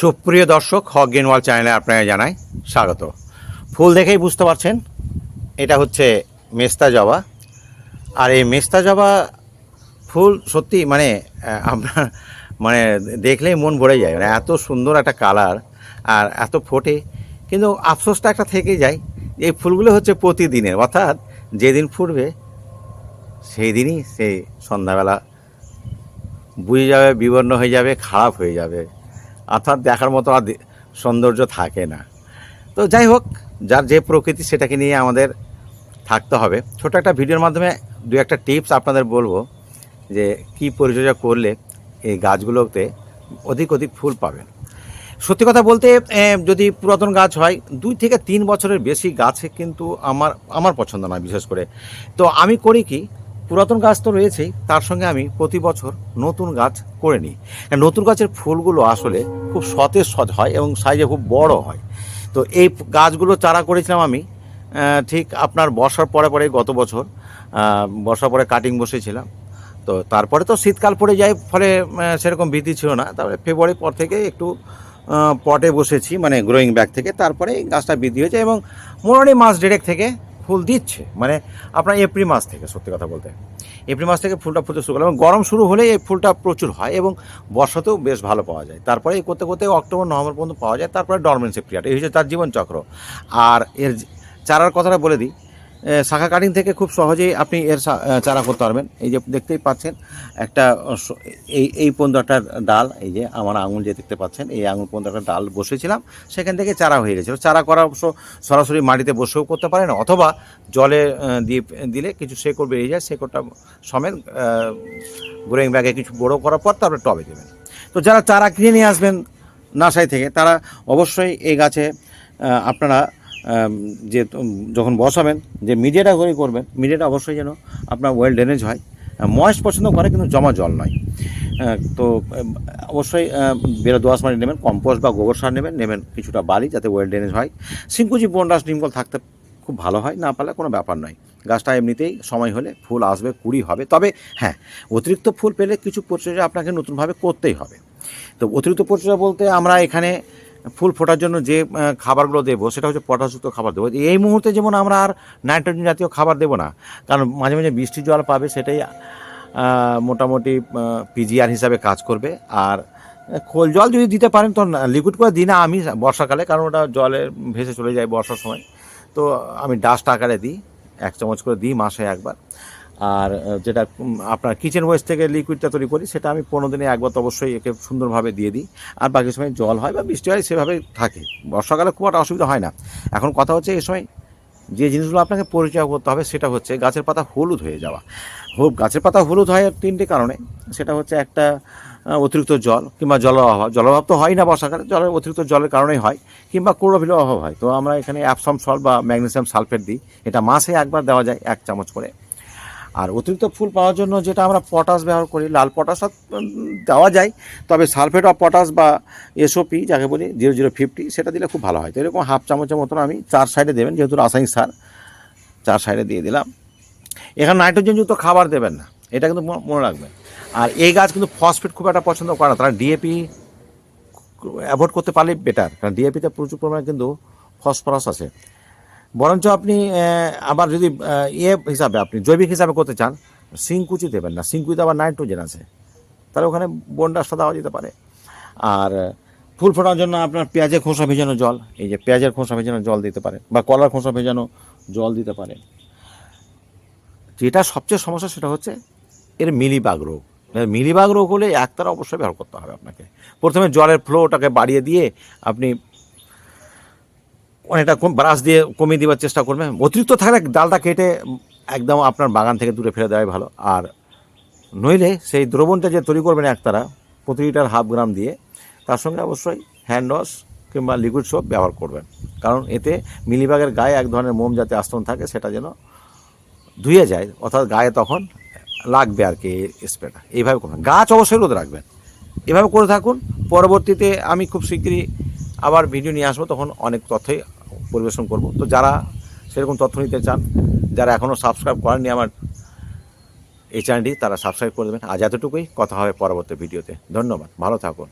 সুপ্রিয় দর্শক, হক গেনওয়াল চ্যানেলে আপনাকে জানাই স্বাগত। ফুল দেখেই বুঝতে পারছেন, এটা হচ্ছে মেস্তা জবা। আর এই মেস্তা জবা ফুল সত্যি মানে আপনার মানে দেখলেই মন ভরে যায়। মানে এত সুন্দর একটা কালার আর এত ফোটে। কিন্তু আফসোসটা একটা থেকে যায়, এই ফুলগুলো হচ্ছে প্রতিদিনের। অর্থাৎ যেদিন ফুটবে, সেই দিনই সেই সন্ধ্যাবেলা বুঝে যাবে, বিবর্ণ হয়ে যাবে, খারাপ হয়ে যাবে। অর্থাৎ দেখার মতো আর সৌন্দর্য থাকে না। তো যাই হোক, যার যে প্রকৃতি সেটাকে নিয়ে আমাদের থাকতে হবে। ছোট একটা ভিডিওর মাধ্যমে দু একটা টিপস আপনাদের বলব যে কি পরিচর্যা করলে এই গাছগুলোতে অধিক অধিক ফুল পাবেন। সত্যি কথা বলতে যদি পুরাতন গাছ হয়, দুই থেকে তিন বছরের বেশি গাছে কিন্তু আমার আমার পছন্দ নয় বিশেষ করে। তো আমি করি কি পুরাতন গাছ তো রয়েছেই, তার সঙ্গে আমি প্রতি বছর নতুন গাছ করে নিই। আর নতুন গাছের ফুলগুলো আসলে খুব সতেজ সজ হয় এবং সাইজে খুব বড় হয়। তো এই গাছগুলো চারা করেছিলাম আমি ঠিক আপনার বর্ষার পরে পরে গত বছর বর্ষার পরে কাটিং বসেছিলাম তো তারপরে তো শীতকাল পড়ে যায়, ফলে সেরকম বৃদ্ধি ছিল না। তারপরে ফেব্রুয়ারি পর থেকে একটু পটে বসেছি মানে গ্রোয়িং ব্যাগ থেকে। তারপরে গাছটা বৃদ্ধি হয়েছে এবং মোটামুটি মাস ডেরেক থেকে ফুল দিচ্ছে। মানে আপনার এপ্রিল মাস থেকে, সত্যি কথা বলতে। এপ্রিল মাস থেকে ফুলটা ফুটতে শুরু করে এবং গরম শুরু হলে এই ফুলটা প্রচুর হয় এবং বর্ষাতেও বেশ ভালো পাওয়া যায়। তারপরে এই করতে করতে অক্টোবর, নভেম্বর পর্যন্ত পাওয়া যায়। তারপরে ডরমেন্সি পিরিয়ড। এই হচ্ছে তার জীবনচক্র। আর এর চারার কথাটা বলে দিই। শাখা কাটিং থেকে খুব সহজেই আপনি এর চারা করতে পারবেন। এই যে দেখতেই পাচ্ছেন, একটা এই এই একটা ডাল, এই যে আমার আঙুল যে দেখতে পাচ্ছেন, এই আঙুল একটা ডাল বসেছিলাম, সেখান থেকে চারা হয়ে গেছিল। চারা করা অবশ্য সরাসরি মাটিতে বসেও করতে পারেন অথবা জলে দিয়ে দিলে কিছু শেকড় বেরিয়ে যায়, শেকড়টা সমেত গ্রোয়িং ব্যাগে কিছু বড়ো করার পর তারপরে টবে দেবেন। তো যারা চারা কিনে নিয়ে আসবেন নার্সারি থেকে, তারা অবশ্যই এই গাছে আপনারা যে যখন বসাবেন, যে মিডিয়াটা করে করবেন, মিডিয়াটা অবশ্যই যেন আপনার ওয়েল ড্রেনেজ হয়। ময়েস্ট পছন্দ করে, কিন্তু জমা জল নয়। তো অবশ্যই বেরো দোয়াশ মাটি নেবেন, কম্পোস্ট বা গোবর সার নেবেন নেবেন কিছুটা বালি যাতে ওয়েল ড্রেনেজ হয়। সিঙ্কুজি বন্ডাস ডিমকল থাকতে খুব ভালো হয়, না পারলে কোনো ব্যাপার নয়। গাছটা এমনিতেই সময় হলে ফুল আসবে, কুড়ি হবে। তবে হ্যাঁ অতিরিক্ত ফুল পেলে কিছু পরিচর্যা আপনাকে নতুনভাবে করতেই হবে। তো, অতিরিক্ত পরিচর্যা বলতে আমরা এখানে ফুল ফোটার জন্য যে খাবারগুলো দেবো, সেটা হচ্ছে পটাশযুক্ত খাবার দেবো। এই মুহূর্তে যেমন আমরা আর নাইট্রোজেন জাতীয় খাবার দেবো না, কারণ মাঝে মাঝে বৃষ্টি জল পাবে, সেটাই মোটামুটি পিজিআর হিসাবে কাজ করবে। আর, খোল জল যদি দিতে পারেন, তো লিকুইড করে দিই না আমি বর্ষাকালে, কারণ ওটা জলে ভেসে চলে যায় বর্ষার সময়। তো আমি ডাস্ট আকারে দিই, এক চামচ করে দিই মাসে একবার। আর যেটা আপনার কিচেন ওয়েস্ট থেকে লিকুইডটা তৈরি করি, সেটা আমি পনেরো দিনে একবার তো অবশ্যই একে সুন্দরভাবে দিয়ে দিই। আর বাকি সময় জল হয় বা বৃষ্টি হয়, সেভাবে থাকে। বর্ষাকালে খুব একটা অসুবিধা হয় না। এখন কথা হচ্ছে এই সময় যে জিনিসগুলো আপনাকে পরিচয় করতে হবে, সেটা হচ্ছে গাছের পাতা হলুদ হয়ে যাওয়া। হো- গাছের পাতা হলুদ হয় তিনটে কারণে। সেটা হচ্ছে একটা অতিরিক্ত জল কিংবা জলের অভাব। জল অভাব তো হয় না বর্ষাকালে, জলের অতিরিক্ত জলের কারণেই হয়, কিংবা ক্লোরোফিলের অভাব হয়। তো আমরা এখানে অ্যাপসাম সল্ট বা ম্যাগনেসিয়াম সালফেট দিই। এটা মাসে একবার দেওয়া যায় এক চামচ করে। আর অতিরিক্ত ফুল পাওয়ার জন্য যেটা আমরা পটাশ ব্যবহার করি, লাল পটাশ দেওয়া যায়। তবে সালফেট অফ পটাশ বা এসওপি যাকে বলি, জিরো জিরো ফিফটি, সেটা দিলে খুব ভালো হয়। তো এরকম হাফ চামচের মতন আমি চার সাইডে দেবেন, যেহেতু রাসায়নিক সার, চার সাইডে দিয়ে দিলাম। এখানে নাইট্রোজেনযুক্ত খাবার দেবেন না, এটা কিন্তু মনে রাখবেন। আর এই গাছ কিন্তু ফসফেট খুব একটা পছন্দ করে না, তারা ডিএপি অ্যাভয়েড করতে পারলে বেটার কারণ ডিএপিতে প্রচুর পরিমাণে কিন্তু ফসফরাস আছে। বরঞ্চ আপনি আবার যদি ইয়ে হিসাবে আপনি, জৈবিক হিসাবে করতে চান, সিংকুচি দেবেন না। সিংকুচিতে আবার নাইট্রোজেন আছে। তাহলে ওখানে বনডাসটা দেওয়া যেতে পারে। আর, ফুল ফোটার জন্য আপনার পেঁয়াজের খোসা ভেজানো জল, এই যে পেঁয়াজের খোসা ভেজানো জল দিতে পারেন বা কলার খোসা ভেজানো জল দিতে পারেন যেটা সবচেয়ে সমস্যা সেটা হচ্ছে এর মিলিবাগ রোগ। মিলিবাগ রোগ হলে একতারা অবশ্যই ব্যবহার করতে হবে আপনাকে। প্রথমে জলের ফ্লোটাকে বাড়িয়ে দিয়ে আপনি অনেকটা কম ব্রাশ দিয়ে কমিয়ে দেওয়ার চেষ্টা করবেন অতিরিক্ত থাকলে ডালটা কেটে একদম আপনার বাগান থেকে দূরে ফেলে দেওয়াই ভালো। আর নইলে সেই দ্রবণটা যে তৈরি করবেন একতারা, প্রতি লিটার হাফ গ্রাম দিয়ে, তার সঙ্গে অবশ্যই হ্যান্ড ওয়াশ কিংবা লিকুইড সোপ ব্যবহার করবেন। কারণ এতে মিলিবাগের গায়ে এক ধরনের মোম যাতে আস্তন থাকে, সেটা যেন ধুয়ে যায়, অর্থাৎ গায়ে তখন লাগবে আর কি স্প্রেটা এইভাবে করবেন। গাছ অবশ্যই রোদ রাখবেন। এভাবে করে থাকুন। পরবর্তীতে আমি খুব শীঘ্রই আবার ভিডিও নিয়ে আসব। তখন অনেক তথ্যই পরিবেশন করব। তো যারা সেরকম তথ্য নিতে চান, যারা এখনও সাবস্ক্রাইব করেননি আমার এই চ্যানেলটি, তারা সাবস্ক্রাইব করে দেবেন। আজ এতটুকুই, কথা হবে পরবর্তী ভিডিওতে। ধন্যবাদ, ভালো থাকুন।